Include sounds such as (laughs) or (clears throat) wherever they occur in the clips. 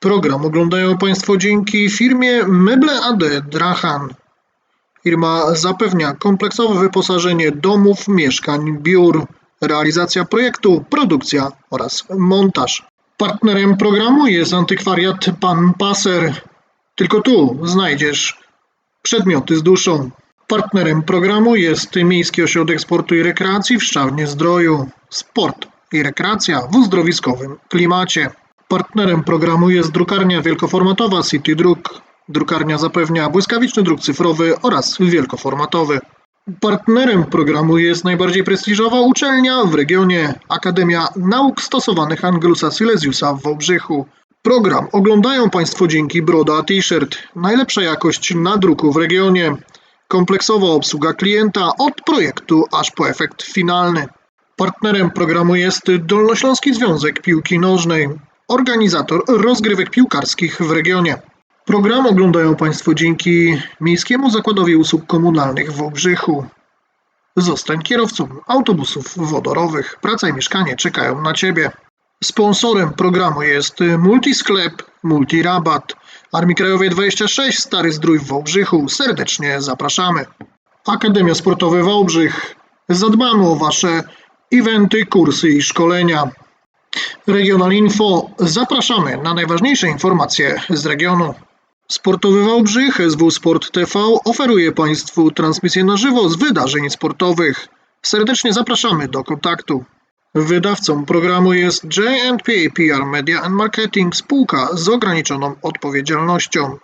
Program oglądają Państwo dzięki firmie Meble AD Drahan. Firma zapewnia kompleksowe wyposażenie domów, mieszkań, biur, realizacja projektu, produkcja oraz montaż. Partnerem programu jest antykwariat Pan Paser. Tylko tu znajdziesz przedmioty z duszą. Partnerem programu jest Miejski Ośrodek Sportu i Rekreacji w Szczawnie Zdroju. Sport i rekreacja w uzdrowiskowym klimacie. Partnerem programu jest drukarnia wielkoformatowa City Druk. Drukarnia zapewnia błyskawiczny druk cyfrowy oraz wielkoformatowy. Partnerem programu jest najbardziej prestiżowa uczelnia w regionie Akademia Nauk Stosowanych Angelusa Silesiusa w Wałbrzychu. Program oglądają Państwo dzięki Broda T-shirt. Najlepsza jakość nadruku w regionie. Kompleksowa obsługa klienta od projektu aż po efekt finalny. Partnerem programu jest Dolnośląski Związek Piłki Nożnej, organizator rozgrywek piłkarskich w regionie. Program oglądają Państwo dzięki Miejskiemu Zakładowi Usług Komunalnych w Wałbrzychu. Zostań kierowcą autobusów wodorowych. Praca i mieszkanie czekają na Ciebie. Sponsorem programu jest Multisklep, Multirabat, Armii Krajowej 26, Stary Zdrój w Wałbrzychu. Serdecznie zapraszamy. Akademia Sportowa Wałbrzych. Zadbamy o Wasze eventy, kursy i szkolenia. Regional Info. Zapraszamy na najważniejsze informacje z regionu. Sportowy Wałbrzych, SW Sport TV oferuje Państwu transmisję na żywo z wydarzeń sportowych. Serdecznie zapraszamy do kontaktu. Wydawcą programu jest J&P PR Media and Marketing spółka z ograniczoną odpowiedzialnością.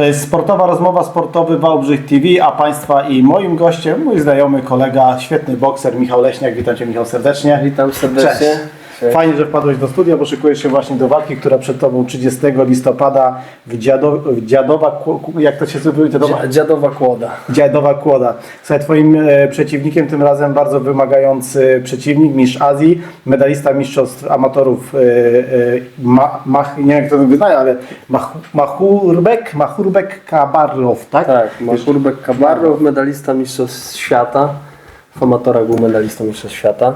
To jest sportowa rozmowa, sportowy Wałbrzych TV, a Państwa i moim gościem, mój znajomy kolega, świetny bokser Michał Leśniak. Witam Cię Michał serdecznie. Witam serdecznie. Cześć. Fajnie, że wpadłeś do studia, bo szykujesz się właśnie do walki, która przed Tobą 30 listopada w, Dziado, w Dziadowa, jak to się mówi? Dziadowa, Dzia- Dziadowa kłoda. Dziadowa Kłoda. Słuchaj, Twoim e, przeciwnikiem tym razem bardzo wymagający przeciwnik, mistrz Azji, medalista mistrzostw amatorów, e, e, ma, mach, nie wiem jak to wyznaje, ale mach, Machurbek, Machurbek Kabarlow, tak? Tak, Maszurbek Kabarrow, medalista Mistrzostw Świata. W amatorach był medalistą Mistrzostw Świata.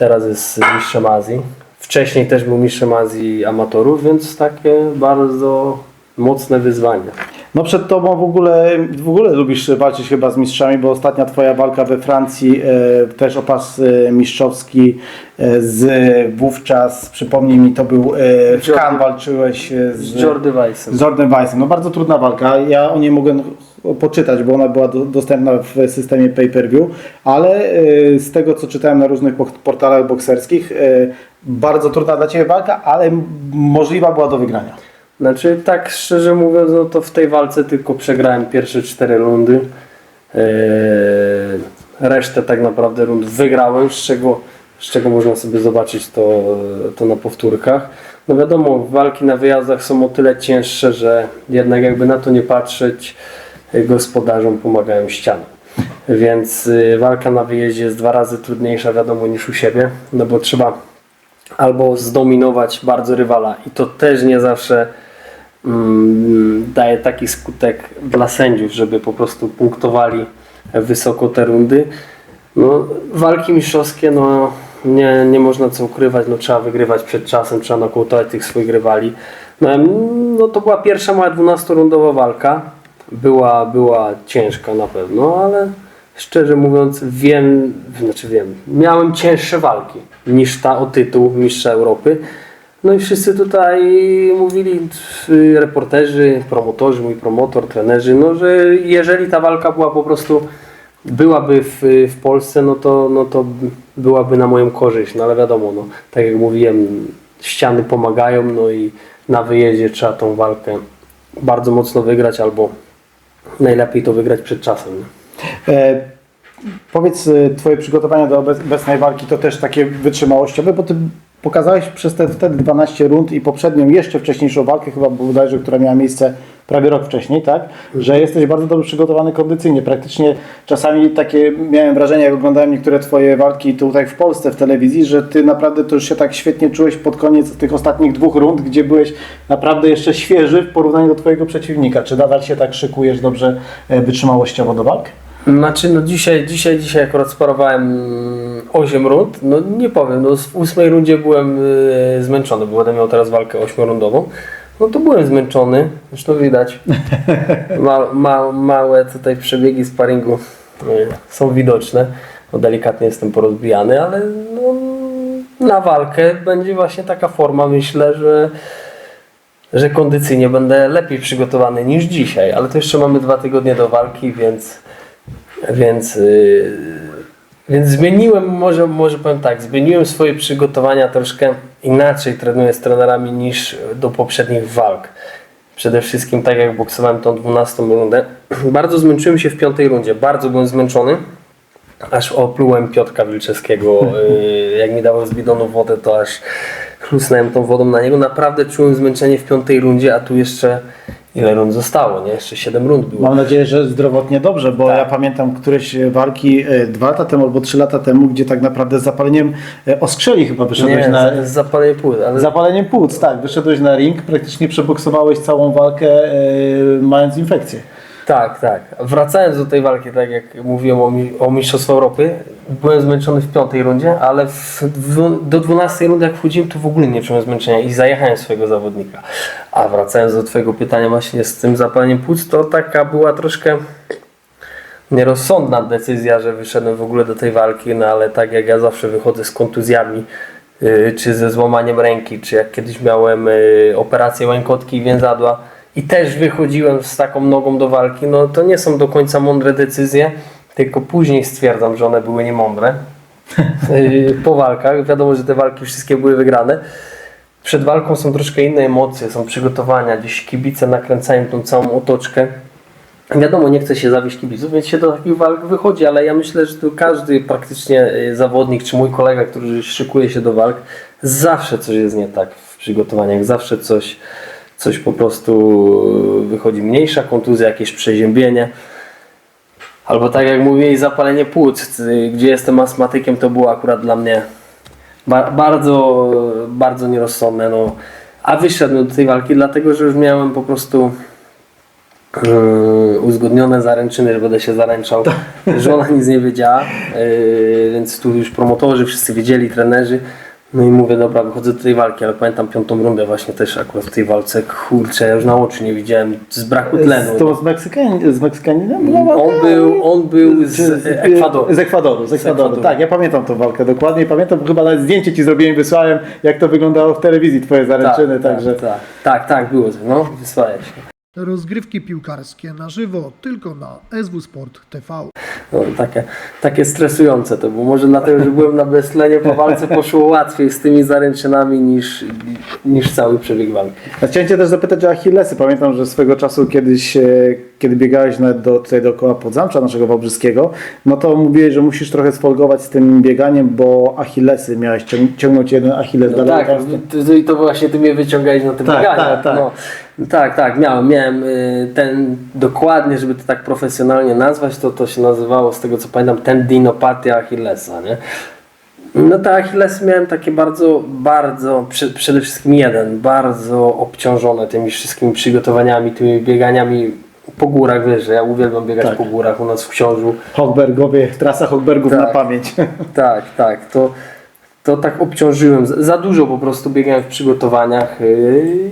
Teraz jest mistrzem Azji. Wcześniej też był mistrzem Azji amatorów, więc takie bardzo mocne wyzwanie. No przed Tobą w ogóle, w ogóle lubisz walczyć chyba z mistrzami, bo ostatnia Twoja walka we Francji, e, też o pas e, mistrzowski e, z wówczas, przypomnij mi, to był e, w Cannes walczyłeś e, z, Z Jordy Weissem. z Jordan Weissem. No bardzo trudna walka. Ja o niej mogę poczytać, bo ona była do, dostępna w systemie pay-per-view, ale e, z tego co czytałem na różnych portalach bokserskich, e, bardzo trudna dla Ciebie walka, ale możliwa była do wygrania. Znaczy, tak szczerze mówiąc, no to w tej walce tylko przegrałem pierwsze cztery rundy. Eee, resztę tak naprawdę rund wygrałem, z czego, z czego można sobie zobaczyć to, to na powtórkach. No wiadomo, walki na wyjazdach są o tyle cięższe, że jednak jakby na to nie patrzeć, y, gospodarzom pomagają ściany. Więc y, walka na wyjeździe jest dwa razy trudniejsza, wiadomo, niż u siebie, no bo trzeba albo zdominować bardzo rywala i to też nie zawsze mm, daje taki skutek dla sędziów, żeby po prostu punktowali wysoko te rundy. No, walki mistrzowskie, no nie, nie można co ukrywać, no trzeba wygrywać przed czasem, trzeba nokautować tych swoich rywali. No, no to była pierwsza moja 12-rundowa walka. Była, była ciężka na pewno, ale szczerze mówiąc wiem, znaczy wiem, miałem cięższe walki niż ta o tytuł mistrza Europy. No i wszyscy tutaj mówili, y, reporterzy, promotorzy, mój promotor, trenerzy, no że jeżeli ta walka była po prostu, byłaby w, w Polsce, no to, no to byłaby na moją korzyść, no ale wiadomo, no, tak jak mówiłem, ściany pomagają, no i na wyjeździe trzeba tą walkę bardzo mocno wygrać, albo najlepiej to wygrać przed czasem. E, powiedz, e, Twoje przygotowania do obec- obecnej walki to też takie wytrzymałościowe, bo Ty pokazałeś przez te wtedy 12 rund i poprzednią, jeszcze wcześniejszą walkę, chyba bodajże, która miała miejsce prawie rok wcześniej, tak? Że jesteś bardzo dobrze przygotowany kondycyjnie. Praktycznie czasami takie miałem wrażenie, jak oglądałem niektóre Twoje walki tutaj w Polsce w telewizji, że Ty naprawdę to już się tak świetnie czułeś pod koniec tych ostatnich dwóch rund, gdzie byłeś naprawdę jeszcze świeży w porównaniu do Twojego przeciwnika. Czy nadal się tak szykujesz dobrze e, wytrzymałościowo do walk? Znaczy, no dzisiaj, dzisiaj, dzisiaj akurat sparowałem 8 rund. No nie powiem, no w ósmej rundzie byłem y, zmęczony, bo będę miał teraz walkę ośmiorundową. No to byłem zmęczony, zresztą widać. (laughs) Ma, ma, małe tutaj przebiegi sparingu y, są widoczne. No delikatnie jestem porozbijany, ale no, na walkę będzie właśnie taka forma, myślę, że że kondycyjnie będę lepiej przygotowany niż dzisiaj, ale to jeszcze mamy dwa tygodnie do walki, więc więc, yy, więc zmieniłem, może, może powiem tak, zmieniłem swoje przygotowania troszkę inaczej trenuję z trenerami niż do poprzednich walk. Przede wszystkim tak jak boksowałem tą 12 rundę. (clears throat) Bardzo zmęczyłem się w piątej rundzie, bardzo byłem zmęczony. Aż oplułem Piotrka Wilczewskiego, yy, (laughs) jak mi dawał z bidonu wodę, to aż chlusnąłem tą wodą na niego. Naprawdę czułem zmęczenie w piątej rundzie, a tu jeszcze ile rund zostało, nie? Jeszcze 7 rund było. Mam nadzieję, że zdrowotnie dobrze, bo Tak. ja pamiętam któreś walki e, dwa lata temu albo trzy lata temu, gdzie tak naprawdę z zapaleniem e, oskrzeli chyba wyszedłeś Nie, na... z- z zapalenie płuc, ale Zapaleniem płuc, tak. Wyszedłeś na ring, praktycznie przeboksowałeś całą walkę e, mając infekcję. Tak, tak. Wracając do tej walki, tak jak mówiłem o, mi- o Mistrzostwo Europy, byłem zmęczony w piątej rundzie, ale w, w, do 12 rundy jak wchodziłem, to w ogóle nie czułem zmęczenia i zajechałem swojego zawodnika. A wracając do Twojego pytania właśnie z tym zapaleniem płuc, to taka była troszkę nierozsądna decyzja, że wyszedłem w ogóle do tej walki, no ale tak jak ja zawsze wychodzę z kontuzjami, yy, czy ze złamaniem ręki, czy jak kiedyś miałem yy, operację łękotki i więzadła i też wychodziłem z taką nogą do walki, no to nie są do końca mądre decyzje, tylko później stwierdzam, że one były niemądre. Yy, (laughs) po walkach, wiadomo, że te walki wszystkie były wygrane. Przed walką są troszkę inne emocje, są przygotowania, gdzieś kibice nakręcają tą całą otoczkę. Wiadomo, nie chce się zawieść kibiców, więc się do takich walk wychodzi, ale ja myślę, że tu każdy praktycznie y, zawodnik, czy mój kolega, który szykuje się do walk, zawsze coś jest nie tak w przygotowaniach, zawsze coś, coś po prostu wychodzi. Mniejsza kontuzja, jakieś przeziębienie. Albo tak jak mówię, zapalenie płuc, gdzie jestem astmatykiem, to było akurat dla mnie ba- bardzo, bardzo nierozsądne. No. A wyszedłem do tej walki, dlatego że już miałem po prostu yy, uzgodnione zaręczyny, że będę się zaręczał. Żona nic nie wiedziała, yy, więc tu już promotorzy wszyscy wiedzieli, trenerzy. No i mówię, dobra, wychodzę do tej walki, ale pamiętam piątą rundę właśnie też akurat w tej walce, kurczę, ja już na oczy nie widziałem, z braku tlenu. Z, to z, Meksykan, z Meksykaninem była walka? On był, on był z, Czy Ekwadoru. Z Ekwadoru, z Ekwadoru. Tak, ja pamiętam tą walkę dokładnie. Pamiętam, chyba nawet zdjęcie Ci zrobiłem, wysłałem, jak to wyglądało w telewizji, Twoje zaręczyny, także... tak, tak, tak, było, no, wysłałeś. Rozgrywki piłkarskie na żywo tylko na SW Sport TV. No, takie, takie stresujące to było. Może dlatego, że byłem na beztlenie po walce poszło łatwiej z tymi zaręczynami niż, niż cały przebieg walki. Ja Chciałem Cię też zapytać o Achillesy. Pamiętam, że swego czasu kiedyś, e, kiedy biegałeś nawet do, tutaj dookoła Podzamcza naszego Wałbrzyskiego, no to mówiłeś, że musisz trochę sfolgować z tym bieganiem, bo Achillesy miałeś, ciąg, ciągnął Cię jeden Achilles No dalej. tak, to, i to właśnie ty mnie wyciągałeś na tym Tak, bieganiu. tak, tak. No, tak, tak, miałem, miałem y, ten, dokładnie, żeby to tak profesjonalnie nazwać, to to się nazywało, z tego co pamiętam, tendinopatia Achillesa, nie? No te Achillesy miałem takie bardzo, bardzo, prze, przede wszystkim jeden, bardzo obciążone tymi wszystkimi przygotowaniami, tymi bieganiami po górach, wiesz, że ja uwielbiam biegać Tak. po górach u nas w Książu. Hochbergowie, trasa Hochbergów Tak. na pamięć. (laughs) Tak, tak. To, to tak obciążyłem. Za- Za dużo po prostu biegałem w przygotowaniach yy,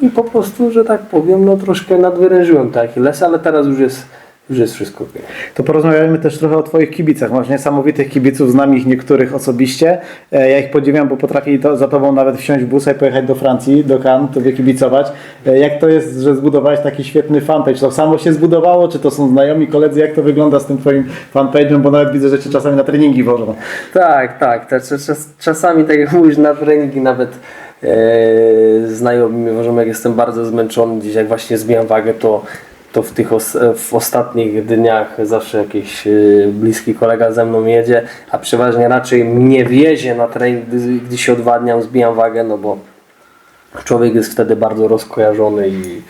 i po prostu, że tak powiem, no troszkę nadwyrężyłem te Achillesy, ale teraz już jest, już jest wszystko okej. To porozmawiajmy też trochę o Twoich kibicach. Masz niesamowitych kibiców, znam ich niektórych osobiście. E, Ja ich podziwiam, bo potrafili to, za Tobą nawet wsiąść w busa i pojechać do Francji, do Cannes, Tobie kibicować. E, Jak to jest, że zbudowałeś taki świetny fanpage? To samo się zbudowało, czy to są znajomi, koledzy? Jak to wygląda z tym Twoim fanpage'em? Bo nawet widzę, że Cię czasami na treningi wożą. Tak, tak. Czas, czas, czasami, tak jak mówisz, na treningi nawet znajomi mnie wożą, jak jestem bardzo zmęczony, gdzieś jak właśnie zbijam wagę, to, to w tych os- w ostatnich dniach zawsze jakiś y, bliski kolega ze mną jedzie, a przeważnie raczej mnie wiezie na trening, gdy, gdy się odwadniam, zbijam wagę, no bo człowiek jest wtedy bardzo rozkojarzony i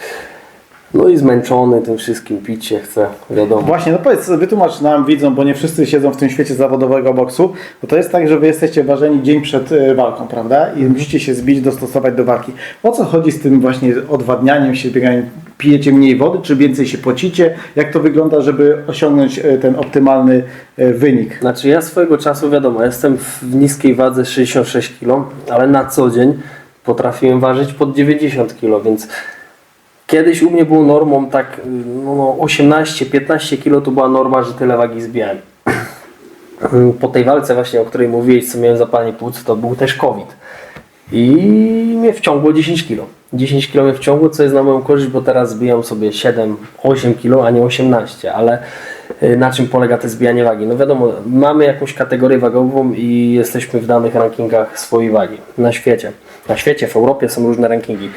no i zmęczony tym wszystkim, pić się chce, wiadomo. Właśnie, no powiedz, wytłumacz nam widzom, bo nie wszyscy siedzą w tym świecie zawodowego boksu, bo to jest tak, że wy jesteście ważeni dzień przed e, walką, prawda? I musicie się zbić, dostosować do walki. O co chodzi z tym właśnie odwadnianiem się, bieganiem? Pijecie mniej wody, czy więcej się pocicie? Jak to wygląda, żeby osiągnąć e, ten optymalny e, wynik? Znaczy ja swojego czasu, wiadomo, jestem w niskiej wadze 66 kg, ale na co dzień potrafiłem ważyć pod 90 kg, więc kiedyś u mnie było normą tak no, no 18-15 kg to była norma, że tyle wagi zbijałem. (clears throat) Po tej walce właśnie, o której mówiłeś, co miałem zapalenie płuc, to był też COVID. I mnie wciągło 10 kg. 10 kg mnie wciągło, co jest na moją korzyść, bo teraz zbijam sobie 7-8 kg, a nie 18, ale y, na czym polega to zbijanie wagi? No wiadomo, mamy jakąś kategorię wagową i jesteśmy w danych rankingach swojej wagi na świecie. Na świecie, w Europie są różne rankingi.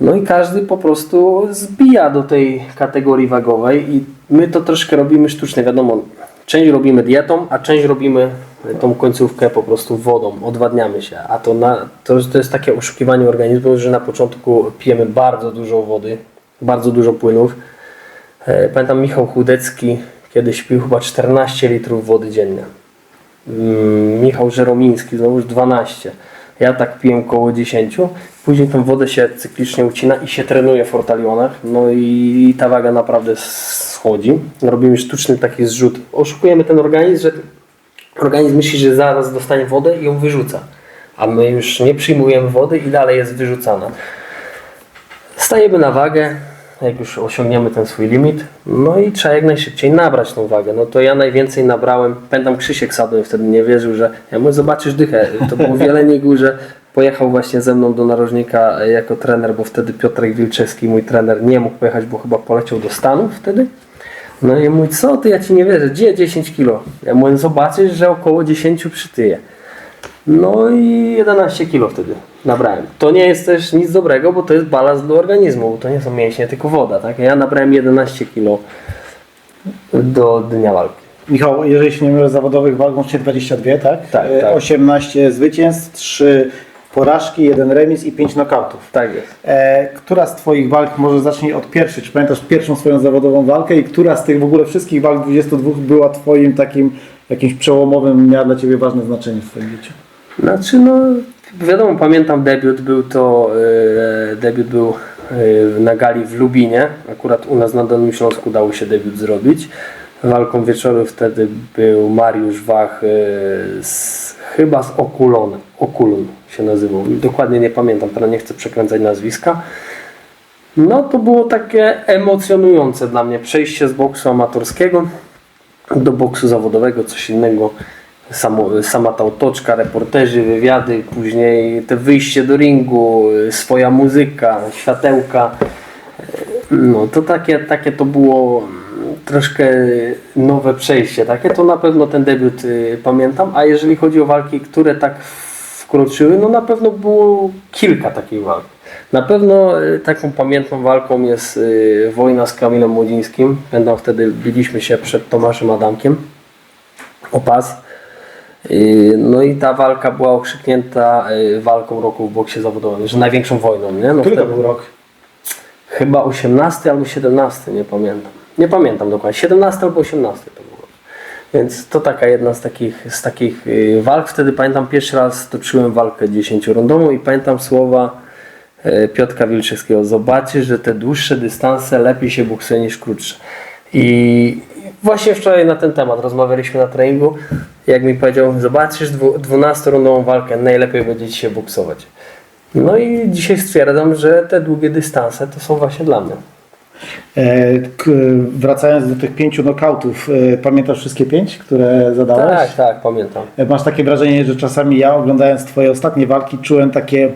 No i każdy po prostu zbija do tej kategorii wagowej i my to troszkę robimy sztucznie, wiadomo. Część robimy dietą, a część robimy tą końcówkę po prostu wodą, odwadniamy się. A to, na, to, to jest takie oszukiwanie organizmu, że na początku pijemy bardzo dużo wody, bardzo dużo płynów. E, Pamiętam Michał Chudecki kiedyś pił chyba 14 litrów wody dziennie. Mm, Michał Żeromiński znowuż 12. Ja tak piję około 10. Później tę wodę się cyklicznie ucina i się trenuje w fortalionach. No i ta waga naprawdę schodzi. Robimy sztuczny taki zrzut. Oszukujemy ten organizm, że organizm myśli, że zaraz dostanie wodę i ją wyrzuca. A my już nie przyjmujemy wody i dalej jest wyrzucana. Stajemy na wagę, jak już osiągniemy ten swój limit, no i trzeba jak najszybciej nabrać tą wagę. No to ja najwięcej nabrałem, pamiętam Krzysiek Sadon wtedy nie wierzył, że ja mówię, zobaczysz dychę. To było wiele Niegu, że pojechał właśnie ze mną do narożnika e, jako trener, bo wtedy Piotrek Wilczewski, mój trener, nie mógł pojechać, bo chyba poleciał do Stanów wtedy. No i mówi, co ty, ja ci nie wierzę, gdzie 10 kilo? Ja mówię, zobaczysz, że około 10 przytyje. No i 11 kilo wtedy nabrałem. To nie jest też nic dobrego, bo to jest balans do organizmu, bo to nie są mięśnie, tylko woda, tak? Ja nabrałem 11 kilo do dnia walki. Michał, jeżeli się nie mylę, zawodowych walk łącznie 22, tak? Tak, E, tak. 18 zwycięstw, 3 porażki, 1 remis i 5 nokautów. Tak jest. E, która z Twoich walk, może zacznij od pierwszej, czy pamiętasz pierwszą swoją zawodową walkę i która z tych w ogóle wszystkich walk 22 była Twoim takim jakimś przełomowym, miała dla Ciebie ważne znaczenie w Twoim życiu? Znaczy, no wiadomo, pamiętam debiut, był to, e, debiut był e, na gali w Lubinie, akurat u nas na Dolnym Śląsku dało się debiut zrobić. Walką wieczoru wtedy był Mariusz Wach e, z, chyba z Okulon, Okulon się nazywał, dokładnie nie pamiętam, teraz nie chcę przekręcać nazwiska. No to było takie emocjonujące dla mnie przejście z boksu amatorskiego do boksu zawodowego, coś innego. Samo, sama ta otoczka, reporterzy, wywiady, później te wyjście do ringu, swoja muzyka, światełka. No to takie, takie to było troszkę nowe przejście. Takie to na pewno ten debiut y, pamiętam. A jeżeli chodzi o walki, które tak wkroczyły, no na pewno było kilka takich walk. Na pewno y, taką pamiętną walką jest y, wojna z Kamilem Młodzińskim. Pamiętam wtedy biliśmy się przed Tomaszem Adamkiem o pas. Y, No i ta walka była okrzyknięta y, walką roku w boksie zawodowym, że największą wojną, nie? No Który to wtedy- był rok? Chyba 18 albo 17, nie pamiętam. Nie pamiętam dokładnie. 17 albo 18 to było. Więc to taka jedna z takich, z takich y, walk. Wtedy pamiętam pierwszy raz toczyłem walkę 10-rundową i pamiętam słowa y, Piotka Wilczewskiego. Zobaczysz, że te dłuższe dystanse lepiej się boksuje niż krótsze. I właśnie wczoraj na ten temat rozmawialiśmy na treningu. Jak mi powiedział, zobaczysz dwu- 12-rundową walkę, najlepiej będzie ci się boksować. No i dzisiaj stwierdzam, że te długie dystanse to są właśnie dla mnie. E, wracając do tych pięciu nokautów, e, pamiętasz wszystkie pięć, które zadałeś? Tak, tak, pamiętam. E, Masz takie wrażenie, że czasami ja oglądając Twoje ostatnie walki czułem takie,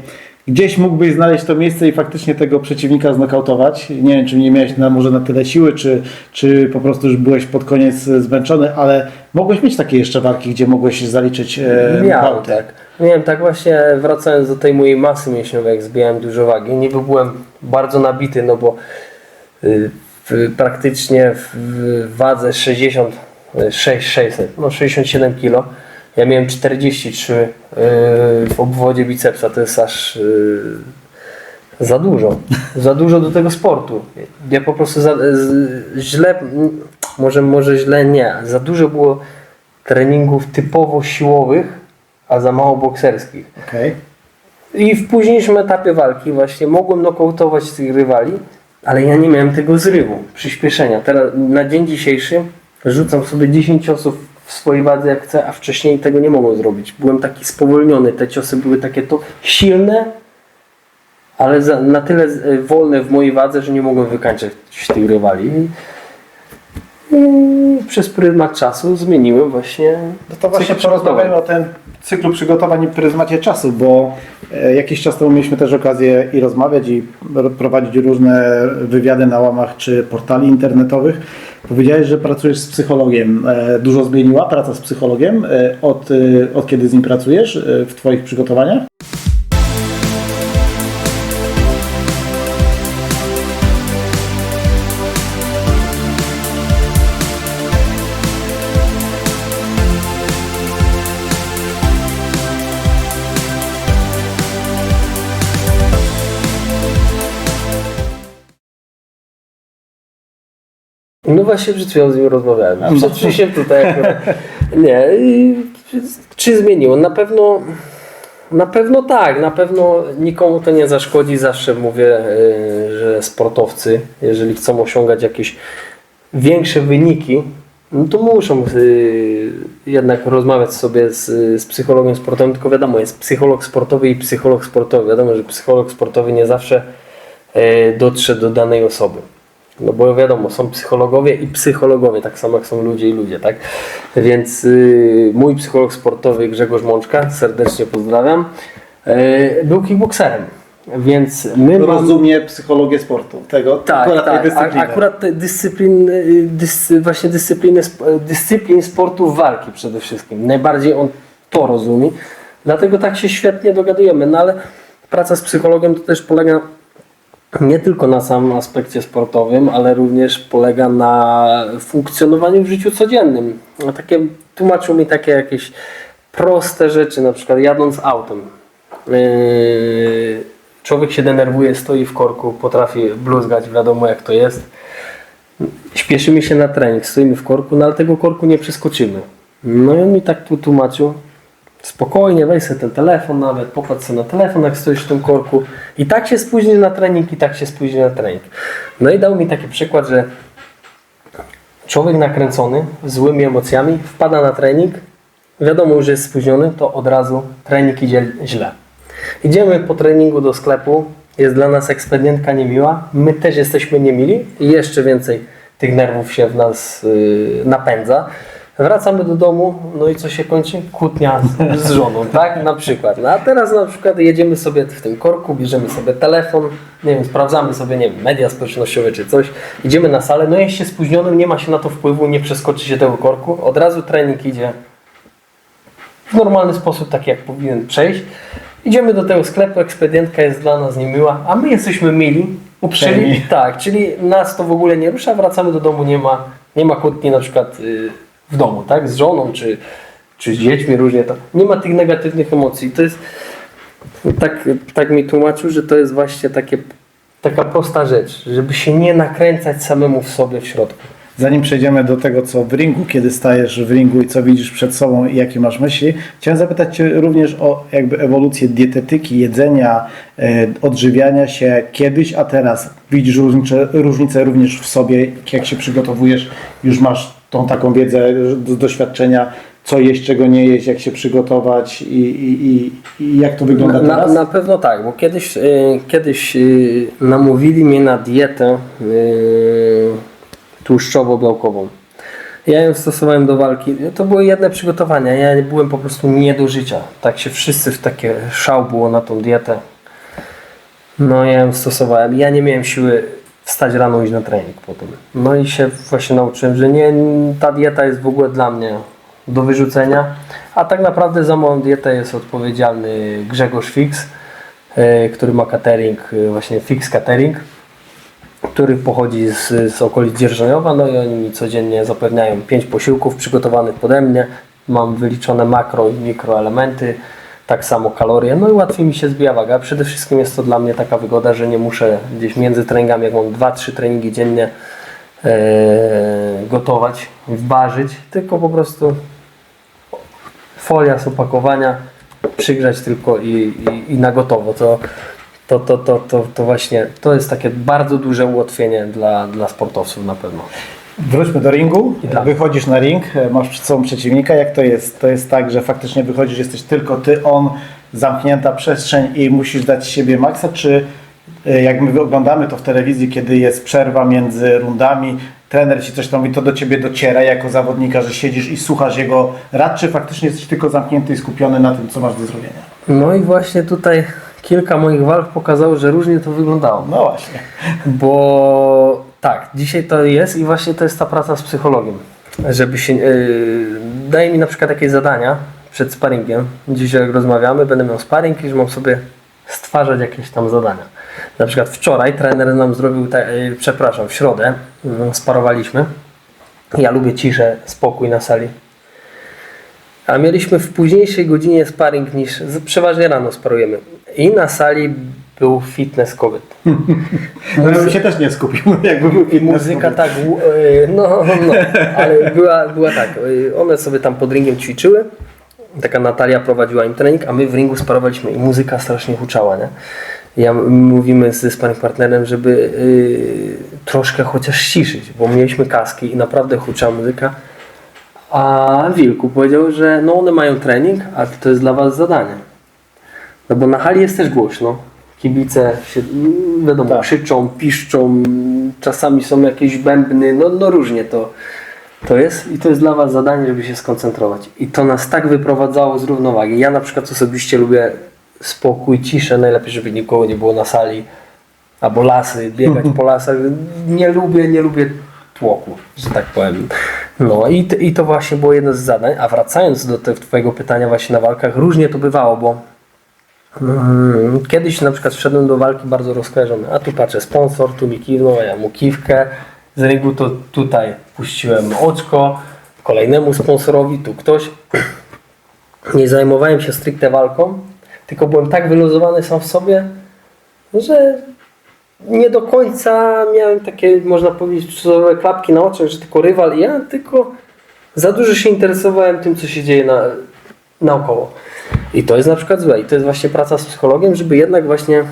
gdzieś mógłbyś znaleźć to miejsce i faktycznie tego przeciwnika znokautować. Nie wiem, czy nie miałeś na, może na tyle siły, czy, czy po prostu już byłeś pod koniec zmęczony, ale mogłeś mieć takie jeszcze walki, gdzie mogłeś zaliczyć e, Miałem nokauty. tak. Miałem tak właśnie wracając do tej mojej masy mięśniowej, jak zbijałem dużo wagi. Niby byłem bardzo nabity, no bo w, praktycznie w, wadze 66 600, no 67 kg. Ja miałem 43 yy, w obwodzie bicepsa, to jest aż yy, za dużo. Za dużo do tego sportu. Ja po prostu za, źle, może, może źle nie, za dużo było treningów typowo siłowych, a za mało bokserskich. Okej. I w późniejszym etapie walki właśnie mogłem nokautować tych rywali, ale ja nie miałem tego zrywu, przyspieszenia. Teraz na dzień dzisiejszy rzucam sobie 10 osób w swojej wadze jak chcę, a wcześniej tego nie mogłem zrobić. Byłem taki spowolniony, te ciosy były takie to silne, ale za, na tyle e, wolne w mojej wadze, że nie mogłem wykańczać tych rywali. I przez pryzmat czasu zmieniłem właśnie. No to właśnie cykl porozmawiajmy o tym cyklu przygotowań i pryzmacie czasu, bo e, jakiś czas temu mieliśmy też okazję i rozmawiać i prowadzić różne wywiady na łamach czy portali internetowych. Powiedziałeś, że pracujesz z psychologiem. E, Dużo zmieniła praca z psychologiem e, od, od kiedy z nim pracujesz w Twoich przygotowaniach? No właśnie przed chwilą z nim rozmawiałem. Przed przyjściem tutaj. Nie. Czy zmieniło? Na pewno na pewno tak, na pewno nikomu to nie zaszkodzi. Zawsze mówię, y, że sportowcy, jeżeli chcą osiągać jakieś większe wyniki, no to muszą y, jednak rozmawiać sobie z, z psychologiem sportowym, tylko wiadomo, jest psycholog sportowy i psycholog sportowy. Wiadomo, że psycholog sportowy nie zawsze y, dotrze do danej osoby. No bo wiadomo, są psychologowie i psychologowie, tak samo jak są ludzie i ludzie, tak? Więc y, mój psycholog sportowy Grzegorz Mączka, serdecznie pozdrawiam, y, był kickboxerem. Więc my. Rozumie psychologię sportu, tego, Tak, akurat tej tak. dyscypliny. A, akurat te dyscyplin, y, dys, właśnie dyscypliny, sp- dyscyplin sportu walki przede wszystkim. Najbardziej on to rozumie. Dlatego tak się świetnie dogadujemy. No ale praca z psychologiem to też polega nie tylko na samym aspekcie sportowym, ale również polega na funkcjonowaniu w życiu codziennym. Takie, tłumaczył mi takie jakieś proste rzeczy, na przykład jadąc autem. Yy, człowiek się denerwuje, stoi w korku, potrafi bluzgać, wiadomo jak to jest. Śpieszymy się na trening, stoimy w korku, no ale tego korku nie przeskoczymy. No i on mi tak tu tłumaczył, spokojnie, weź sobie ten telefon nawet, popatrz sobie na telefon, jak stoisz w tym korku i tak się spóźnisz na trening, i tak się spóźni na trening. No i dał mi taki przykład, że człowiek nakręcony, złymi emocjami, wpada na trening, wiadomo, że jest spóźniony, to od razu trening idzie źle. Idziemy po treningu do sklepu, jest dla nas ekspedientka niemiła, my też jesteśmy niemili i jeszcze więcej tych nerwów się w nas yy, napędza. Wracamy do domu, no i co się kończy? Kłótnia z, z żoną, tak? Na przykład. No a teraz na przykład jedziemy sobie w tym korku, bierzemy sobie telefon, nie wiem, sprawdzamy sobie, nie wiem, media społecznościowe czy coś, idziemy na salę, no jest się spóźnionym, nie ma się na to wpływu, nie przeskoczy się tego korku, od razu trening idzie w normalny sposób, tak jak powinien przejść. Idziemy do tego sklepu, ekspedientka jest dla nas niemiła, a my jesteśmy mili, uprzejmi. Tak, czyli nas to w ogóle nie rusza, wracamy do domu, nie ma, nie ma kłótni na przykład y, w domu, tak, z żoną czy, czy z dziećmi, różnie to. Nie ma tych negatywnych emocji. To jest, tak, tak mi tłumaczył, że to jest właśnie takie, taka prosta rzecz, żeby się nie nakręcać samemu w sobie w środku. Zanim przejdziemy do tego, co w ringu, kiedy stajesz w ringu i co widzisz przed sobą i jakie masz myśli, chciałem zapytać Cię również o jakby ewolucję dietetyki, jedzenia, e, odżywiania się kiedyś, a teraz. Widzisz różnicę, różnicę również w sobie, jak się przygotowujesz, już masz tą taką wiedzę z doświadczenia, co jeść, czego nie jeść, jak się przygotować i, i, i, jak to wygląda Na, na, teraz? na pewno tak, bo kiedyś, y, kiedyś y, namówili mnie na dietę y, tłuszczowo-białkową. Ja ją stosowałem do walki. To były jedne przygotowania. Ja byłem po prostu nie do życia. Tak się wszyscy w takie szał było na tą dietę. No ja ją stosowałem. Ja nie miałem siły wstać rano iść na trening potem. No i się właśnie nauczyłem, że nie, ta dieta jest w ogóle dla mnie do wyrzucenia. A tak naprawdę za moją dietę jest odpowiedzialny Grzegorz Fix, e, który ma catering, e, właśnie Fix Catering. który pochodzi z, z okolic Dzierżoniowa, no i oni mi codziennie zapewniają pięć posiłków przygotowanych pode mnie. Mam wyliczone makro i mikroelementy, tak samo kalorie, no i łatwiej mi się zbija waga. Przede wszystkim jest to dla mnie taka wygoda, że nie muszę gdzieś między treningami, jak mam 2-3 treningi dziennie, e, gotować, ważyć, tylko po prostu folia z opakowania, przygrzać tylko i, i, i na gotowo. To, to, to, to, to, to właśnie to jest takie bardzo duże ułatwienie dla, dla sportowców na pewno. Wróćmy do ringu. tak. Wychodzisz na ring, e, masz przed sobą przeciwnika. Jak to jest? To jest tak, że faktycznie wychodzisz, jesteś tylko ty, on, zamknięta przestrzeń i musisz dać siebie maksa, czy e, jak my oglądamy to w telewizji, kiedy jest przerwa między rundami, trener ci coś tam mówi, to do ciebie dociera jako zawodnika, że siedzisz i słuchasz jego rad, czy faktycznie jesteś tylko zamknięty i skupiony na tym, co masz do zrobienia? No i właśnie tutaj kilka moich walk pokazało, że różnie to wyglądało. No właśnie. Bo tak, dzisiaj to jest i właśnie to jest ta praca z psychologiem. Żeby się. Yy, daje mi na przykład jakieś zadania przed sparingiem. Dzisiaj jak rozmawiamy, będę miał sparing i że mam sobie stwarzać jakieś tam zadania. Na przykład wczoraj trener nam zrobił, ta, yy, przepraszam, w środę yy, sparowaliśmy. Ja lubię ciszę, spokój na sali. A mieliśmy w późniejszej godzinie sparring niż przeważnie rano sparujemy. I na sali był fitness kobiet. (laughs) No, ja bym się też nie skupił, (laughs) jakby był fitness muzyka tak, u- y, no, no, ale była, była tak, y, one sobie tam pod ringiem ćwiczyły, taka Natalia prowadziła im trening, a my w ringu sparowaliśmy i muzyka strasznie huczała, nie? Ja mówimy ze sparring partnerem, żeby y, troszkę chociaż ściszyć, bo mieliśmy kaski i naprawdę huczała muzyka, a Wilku powiedział, że no one mają trening, a to jest dla was zadanie. No bo na hali jest też głośno. Kibice się, mm, wiadomo, Tak. krzyczą, piszczą, czasami są jakieś bębny, no, no różnie to, to jest i to jest dla Was zadanie, żeby się skoncentrować. I to nas tak wyprowadzało z równowagi. Ja na przykład osobiście lubię spokój, ciszę, najlepiej, żeby nikogo nie było na sali, albo lasy, biegać po lasach. Nie lubię, nie lubię tłoku, że tak powiem. No i, i to właśnie było jedno z zadań. A wracając do te, Twojego pytania właśnie na walkach, różnie to bywało, bo Kiedyś na przykład wszedłem do walki bardzo rozkojarzony, a tu patrzę sponsor, tu mi kiwnął, a ja mu kiwkę. Z ringu to tutaj puściłem oczko kolejnemu sponsorowi, tu ktoś. Nie zajmowałem się stricte walką, tylko byłem tak wyluzowany sam w sobie, że nie do końca miałem takie, można powiedzieć, wzorowe klapki na oczach, że tylko rywal i ja, tylko za dużo się interesowałem tym, co się dzieje na, naokoło. I to jest na przykład złe. I to jest właśnie praca z psychologiem, żeby jednak właśnie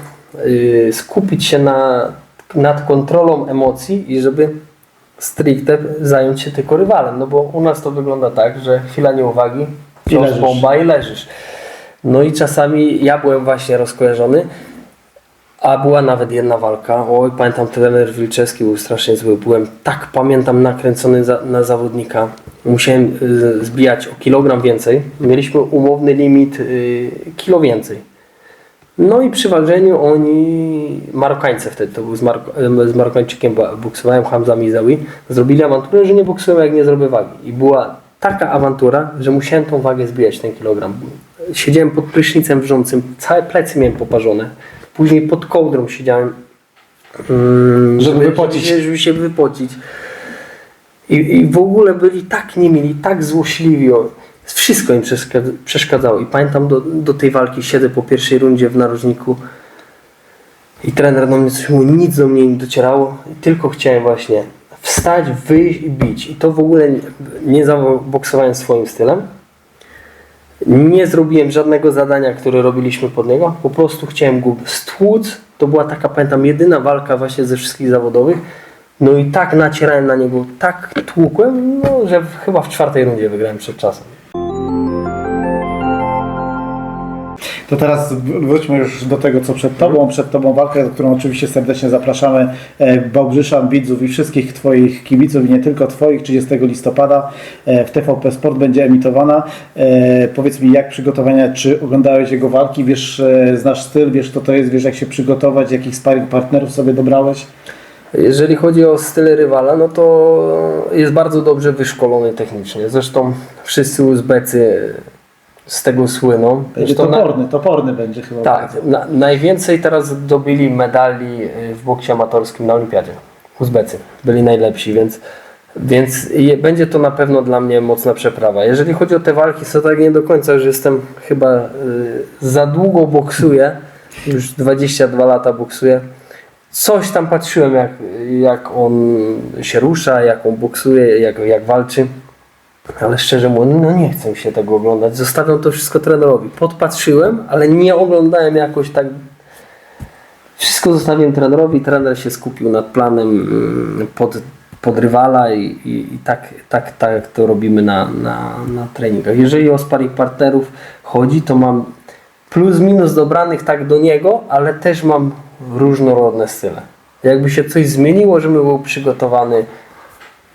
yy, skupić się na, nad kontrolą emocji i żeby stricte zająć się tylko rywalem. No bo u nas to wygląda tak, że chwila nieuwagi, wciąż bomba i leżysz. No i czasami ja byłem właśnie rozkojarzony, a była nawet jedna walka. Oj, pamiętam trener Wilczewski był strasznie zły. Byłem tak, pamiętam, nakręcony za, na zawodnika. Musiałem y, zbijać o kilogram więcej. Mieliśmy umowny limit y, kilo więcej. No i przy ważeniu oni, Marokańcy wtedy, to był z, Marok z Marokańczykiem bo- boksowałem, Hamza Mizawi, zrobili awanturę, że nie boksują jak nie zrobię wagi. I była taka awantura, że musiałem tą wagę zbijać, ten kilogram. Siedziałem pod prysznicem wrzącym, całe plecy miałem poparzone. Później pod kołdrą siedziałem, mm, Żeby wypocić. Żeby, żeby się wypocić. I, I w ogóle byli tak niemili, tak złośliwi. Wszystko im przeszkadza- przeszkadzało. I pamiętam do, do tej walki siedzę po pierwszej rundzie w narożniku i trener do mnie coś mówił, nic do mnie nie docierało. Tylko chciałem właśnie wstać, wyjść i bić. I to w ogóle nie, nie zaboksowałem swoim stylem. Nie zrobiłem żadnego zadania, które robiliśmy pod niego. Po prostu chciałem go stłuc. To była taka, pamiętam, jedyna walka właśnie ze wszystkich zawodowych. No i tak nacierałem na niego, tak tłukłem, no, że chyba w czwartej rundzie wygrałem przed czasem. To teraz wr- wróćmy już do tego, co przed Tobą. Przed Tobą walkę, do którą oczywiście serdecznie zapraszamy e, Bałbrzyszan, widzów i wszystkich Twoich kibiców i nie tylko Twoich. 30 listopada e, w TVP Sport będzie emitowana. E, Powiedz mi, jak przygotowania, czy oglądałeś jego walki, wiesz, znasz styl, wiesz kto to jest, wiesz jak się przygotować, jakich sparring partnerów sobie dobrałeś? Jeżeli chodzi o styl rywala, no to jest bardzo dobrze wyszkolony technicznie. Zresztą wszyscy Uzbecy z tego słyną. Będzie Zresztą na- toporny, toporny będzie chyba. tak, na, najwięcej teraz dobili medali y, w boksie amatorskim na olimpiadzie. Uzbecy byli najlepsi, więc, więc je, będzie to na pewno dla mnie mocna przeprawa. Jeżeli chodzi o te walki, to tak nie do końca już jestem chyba y, za długo boksuję, już 22 lata boksuję. Coś tam patrzyłem jak, jak on się rusza, jak on boksuje, jak, jak walczy. Ale szczerze mówiąc, no nie chcę się tego oglądać. Zostawiam to wszystko trenerowi. Podpatrzyłem, ale nie oglądałem jakoś tak. Wszystko zostawiłem trenerowi. Trener się skupił nad planem mm, pod, pod rywala i, i, i tak, tak, tak to robimy na, na, na treningach. Jeżeli o sparring partnerów chodzi, to mam plus minus dobranych tak do niego, ale też mam różnorodne style. Jakby się coś zmieniło, żebym był przygotowany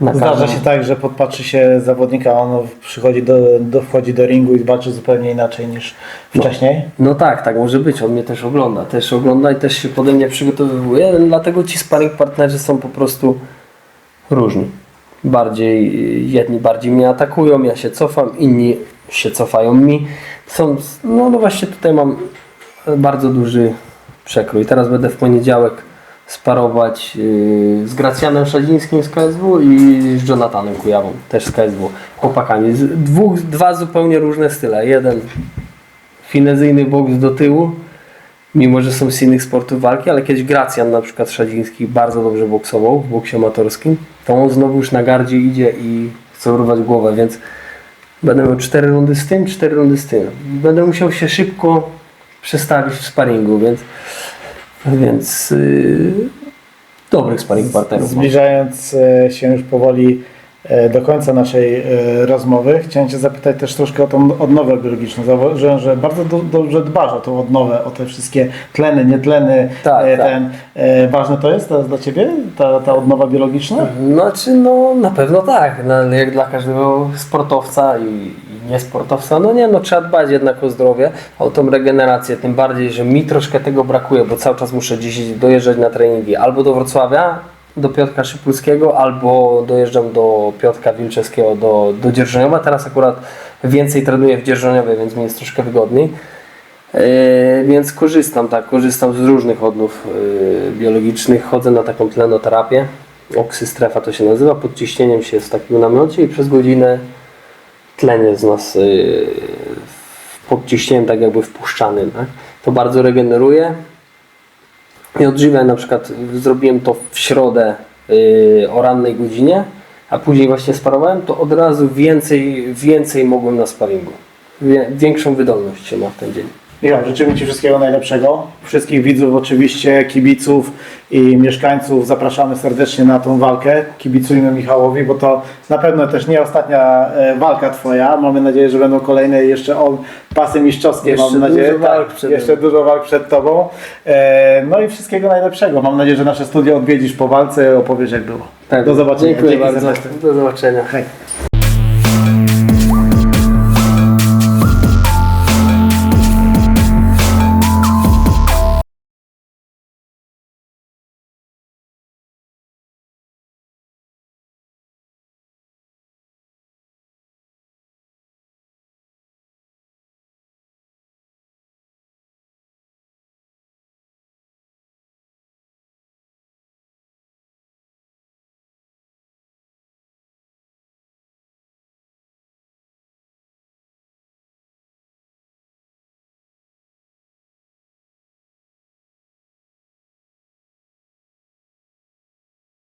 na Zdarza każdą- się tak, że podpatrzy się zawodnika, on przychodzi do, do, wchodzi do ringu i walczy zupełnie inaczej niż wcześniej. No tak, tak może być. On mnie też ogląda. Też ogląda i też się pode mnie przygotowywuje. Dlatego ci sparring partnerzy są po prostu różni. Bardziej, jedni bardziej mnie atakują, ja się cofam, inni się cofają mi. Są, no, no właśnie tutaj mam bardzo duży przekrój. Teraz będę w poniedziałek sparować yy, z Gracjanem Szadzińskim z KSW i z Jonathanem Kujawą, też z KSW. Chłopakami. Dwóch, dwa zupełnie różne style. Jeden finezyjny boks do tyłu, mimo że są z innych sportów walki, ale kiedyś Gracjan na przykład Szadziński bardzo dobrze boksował w boksie amatorskim, to on znowu już na gardzie idzie i chce urwać głowę, więc będę miał cztery rundy z tym, cztery rundy z tym. Będę musiał się szybko przestawić w sparingu, więc więc yy, dobrych sparring partnerów. Zbliżając e, się już powoli e, do końca naszej e, rozmowy, chciałem Cię zapytać też troszkę o tą odnowę biologiczną. Zauważyłem, że bardzo do, dobrze dbasz o tą odnowę, o te wszystkie tleny, nietleny. Tak, tak. ten, e, ważne to jest teraz dla Ciebie, ta, ta odnowa biologiczna? Znaczy, no na pewno tak, no, jak dla każdego sportowca i, i niesportowca, no nie, no trzeba dbać jednak o zdrowie, o tą regenerację, tym bardziej, że mi troszkę tego brakuje, bo cały czas muszę gdzieś dojeżdżać na treningi, albo do Wrocławia, do Piotrka Szypulskiego, albo dojeżdżam do Piotrka Wilczewskiego, do, do Dzierżoniowa, teraz akurat więcej trenuję w Dzierżoniowie, więc mi jest troszkę wygodniej. E, więc korzystam, tak, korzystam z różnych odnów e, biologicznych, chodzę na taką tlenoterapię, oksystrefa to się nazywa, pod ciśnieniem się jest w takim namiocie i przez godzinę tlen jest z nas e, pod ciśnieniem tak jakby wpuszczanym. Tak? To bardzo regeneruje i odżywia, na przykład zrobiłem to w środę e, o rannej godzinie, a później właśnie sparowałem, to od razu więcej, więcej mogłem na sparingu. Większą wydolność się ma w ten dzień. Michał, życzymy Ci wszystkiego najlepszego. Wszystkich widzów oczywiście, kibiców i mieszkańców zapraszamy serdecznie na tą walkę. Kibicujmy Michałowi, bo to na pewno też nie ostatnia e, walka Twoja. Mamy nadzieję, że będą kolejne jeszcze o pasy mistrzowskie. Jeszcze Mam nadzieję, dużo walk przed jeszcze dużo walk przed Tobą. E, no i wszystkiego najlepszego. Mam nadzieję, że nasze studio odwiedzisz po walce i opowiesz jak było. Tak, Do zobaczenia. Dziękuję Dzięki bardzo. Do zobaczenia. Hej.